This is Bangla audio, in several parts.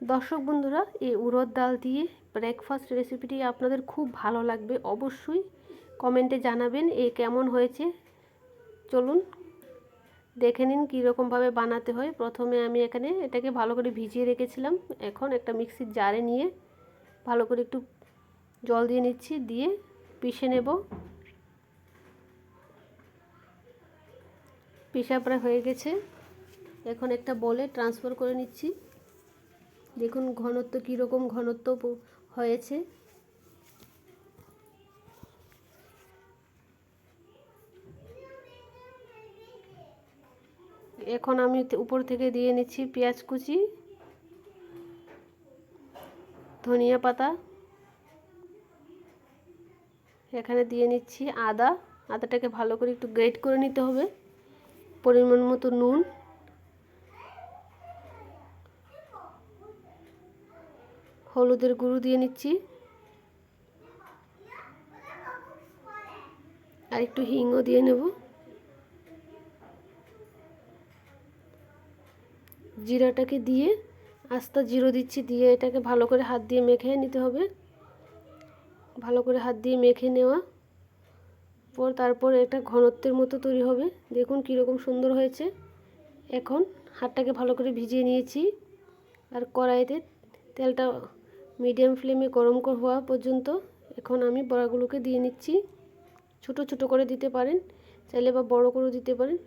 দর্শক বন্ধুরা, এই উড়দ ডাল দিয়ে ব্রেকফাস্ট রেসিপিটি আপনাদের খুব ভালো লাগবে। অবশ্যই কমেন্টে জানাবেন এ কেমন হয়েছে। চলুন দেখে নিন কীরকমভাবে বানাতে হয়। প্রথমে আমি এখানে এটাকে ভালো করে ভিজিয়ে রেখেছিলাম। এখন একটা মিক্সির জারে নিয়ে ভালো করে একটু জল দিয়ে নিচ্ছি, দিয়ে পিষে নেব। পিসা প্রায় হয়ে গেছে। এখন একটা বলে ট্রান্সফার করে নিচ্ছি। দেখুন ঘনত্ব কীরকম ঘনত্ব হয়েছে। এখন আমি উপর থেকে দিয়ে নিচ্ছি পেঁয়াজ কুচি, ধনিয়া পাতা। এখানে দিয়ে নিচ্ছি আদা। আদাটাকে ভালো করে একটু গ্রেট করে নিতে হবে। পরিমাণ মতো নুন। হলুদের গুঁড়ো দিয়ে নিচ্ছি। আর একটু হিংও দিয়ে নেব। জিরাটাকে দিয়ে আস্তা জিরো দিচ্ছি, দিয়ে এটাকে ভালো করে হাত দিয়ে মেখে নিতে হবে। ভালো করে হাত দিয়ে মেখে নেওয়া। পর তারপর এটা ঘনত্বের মতো তৈরি হবে। দেখুন কীরকম সুন্দর হয়েছে। এখন হাতটাকে ভালো করে ভিজিয়ে নিয়েছি। আর কড়াইতে তেলটা মিডিয়াম ফ্লেমে গরম হওয়া পর্যন্ত এখন আমি বড়াগুলোকে দিয়ে নিচ্ছি। ছোট ছোট করে দিতে পারেন, চাইলে বা বড় করে দিতে পারেন।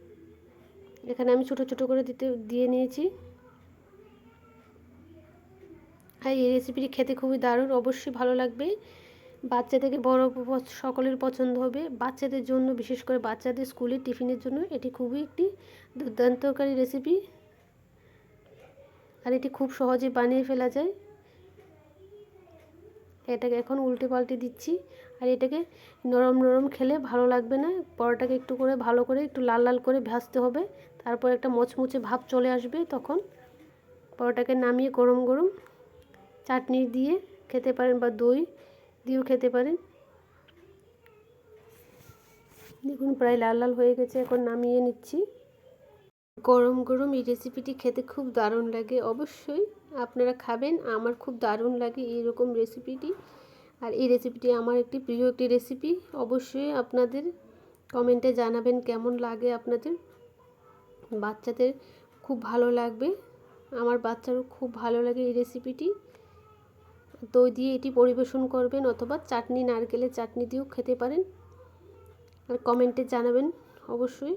এখানে আমি ছোট ছোট করে দিতে, দিয়ে নিয়েছি। আর এই রেসিপিটি খেতে খুবই দারুণ, অবশ্যই ভালো লাগবে। বাচ্চা থেকে বড় সকলের পছন্দ হবে। বাচ্চাদের জন্য, বিশেষ করে বাচ্চাদের স্কুলের টিফিনের জন্য, এটি খুবই একটি দুর্দান্তকারী রেসিপি আর এটি খুব সহজে বানিয়ে ফেলা যায়। এটাকে এখন উল্টে পাল্টে দিচ্ছি। আর এটাকে নরম নরম খেলে ভালো লাগবে না। পরোটাকে একটু করে ভালো করে একটু লাল লাল করে ভাজতে হবে। তারপর একটা মচমুচে ভাব চলে আসবে তখন। পরোটাকে নামিয়ে গরম গরম চাটনি দিয়ে খেতে পারেন বা দই দিয়েও খেতে পারেন। দেখুন প্রায় লাল লাল হয়ে গেছে। এখন নামিয়ে নিচ্ছি। গরম গরম এই রেসিপিটি খেতে খুব দারুণ লাগে। অবশ্যই আপনারা খাবেন, আমার খুব দারুণ লাগে এইরকম রেসিপিটি আর এই রেসিপিটি আমার একটি প্রিয় একটি রেসিপি অবশ্যই আপনাদের কমেন্টে জানাবেন কেমন লাগে আপনাদের। বাচ্চাদের খুব ভালো লাগবে, আমার বাচ্চারও খুব ভালো লাগে এই রেসিপিটি দই দিয়ে এটি পরিবেশন করবেন অথবা চাটনি, নারকেলের চাটনি দিয়েও খেতে পারেন। আর কমেন্টে জানাবেন অবশ্যই।